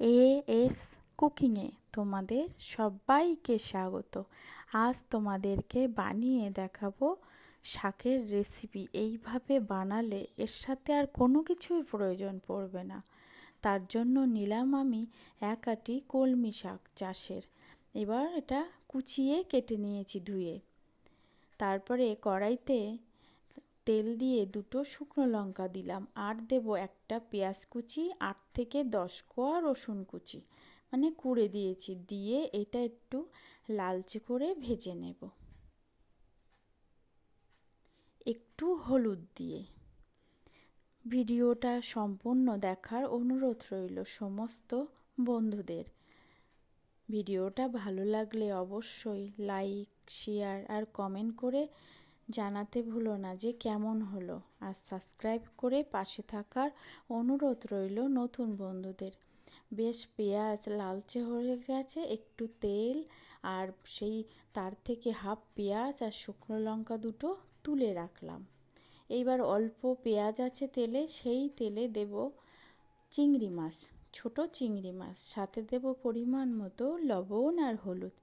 A S কুকিংয়ে তোমাদের সবাইকে স্বাগত। আজ তোমাদেরকে বানিয়ে দেখাবো শাকের রেসিপি। এইভাবে বানালে এর সাথে আর কোনো কিছুই প্রয়োজন পড়বে না। তার জন্য নিলাম আমি এক আটি কলমি শাক চাষের। এবার এটা কুচিয়ে কেটে নিয়েছি ধুয়ে। তারপরে কড়াইতে তেল দিয়ে দুটো শুকনো লঙ্কা দিলাম। আর দেব একটা পেঁয়াজ কুচি, আট থেকে দশ কোয়া রসুন কুচি। মানে কুড়ে দিয়েছি। দিয়ে এটা একটু লালচে করে ভেজে নেব। একটু হলুদ দিয়ে। ভিডিওটা সম্পূর্ণ দেখার অনুরোধ রইল সমস্ত বন্ধুদের। ভিডিওটা ভালো লাগলে অবশ্যই লাইক, শেয়ার আর কমেন্ট করে জানাতে ভুলো না যে কেমন হলো। আর সাবস্ক্রাইব করে পাশে থাকার অনুরোধ রইল নতুন বন্ধুদের। বেশ পেঁয়াজ লালচে হয়ে গেছে, একটু তেল আর সেই তার থেকে হাফ পেঁয়াজ আর শুকনো লঙ্কা দুটো তুলে রাখলাম। এইবার অল্প পেঁয়াজ আছে তেলে, সেই তেলে দেব চিংড়ি মাছ, ছোট চিংড়ি মাছ। সাথে দেব পরিমাণ মতো লবণ আর হলুদ।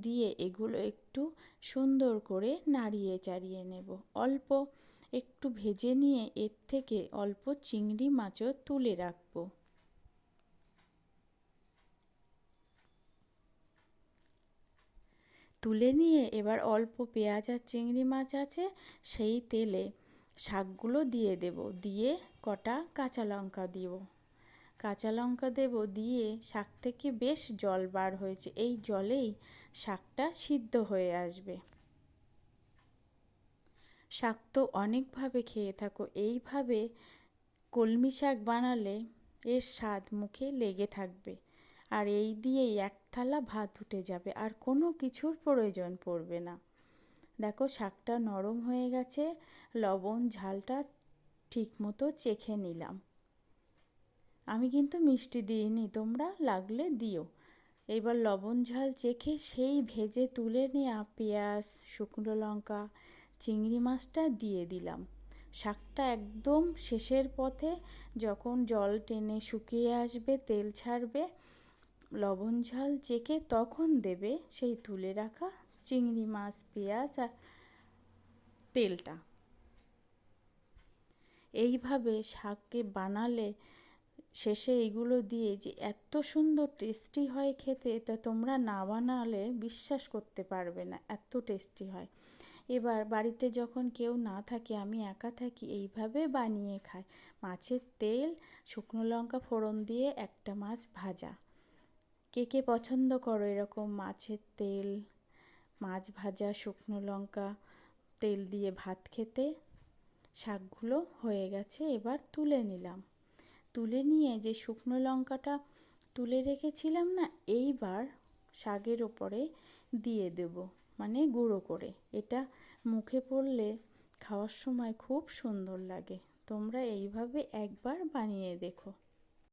দিয়ে এগুলো একটু সুন্দর করে নাড়িয়ে চাড়িয়ে নেব। অল্প একটু ভেজে নিয়ে এর থেকে অল্প চিংড়ি মাছও তুলে রাখব। তুলে নিয়ে এবার অল্প পেঁয়াজ আর চিংড়ি মাছ আছে, সেই তেলে শাকগুলো দিয়ে দেব। দিয়ে কটা কাঁচা লঙ্কা দিব। কাঁচা লঙ্কা দেব দিয়ে শাক থেকে বেশ জল বার হয়েছে। এই জলেই শাকটা সিদ্ধ হয়ে আসবে। শাক তো অনেকভাবে খেয়ে থাকো। এইভাবে কলমি শাক বানালে এর স্বাদ মুখে লেগে থাকবে। আর এই দিয়েই এক থালা ভাত উঠে যাবে। আর কোনো কিছুর প্রয়োজন পড়বে না। দেখো শাকটা নরম হয়ে গেছে। লবণ, ঝালটা ঠিক মতো চেখে নিলাম। আমি কিন্তু মিষ্টি দিইনি, তোমরা লাগলে দিও। এবার লবণ ঝাল চেখে সেই ভেজে তুলে নেওয়া পেঁয়াজ, শুকনো লঙ্কা, চিংড়ি মাছটা দিয়ে দিলাম। শাকটা একদম শেষের পথে যখন জল টেনে শুকিয়ে আসবে, তেল ছাড়বে, লবণ ঝাল চেখে তখন দেবে সেই তুলে রাখা চিংড়ি মাছ, পেঁয়াজ আর তেলটা। এইভাবে শাককে বানালে শেষে এগুলো দিয়ে যে এত সুন্দর টেস্টি হয় খেতে তা তোমরা না বানালে বিশ্বাস করতে পারবে না, এত টেস্টি হয়। এবার বাড়িতে যখন কেউ না থাকে, আমি একা থাকি, এইভাবে বানিয়ে খাই। মাছের তেল, শুকনো লঙ্কা ফোড়ন দিয়ে একটা মাছ ভাজা। কে কে পছন্দ করো এরকম মাছের তেল, মাছ ভাজা, শুকনো লঙ্কা তেল দিয়ে ভাত খেতে? শাকগুলো হয়ে গেছে, এবার তুলে নিলাম। তুলে নিয়ে যে শুকনো লঙ্কাটা তুলে রেখেছিলাম না, এইবার শাকের ওপরে দিয়ে দেব মানে গুঁড়ো করে। এটা মুখে পড়লে খাওয়ার সময় খুব সুন্দর লাগে। তোমরা এইভাবে একবার বানিয়ে দেখো।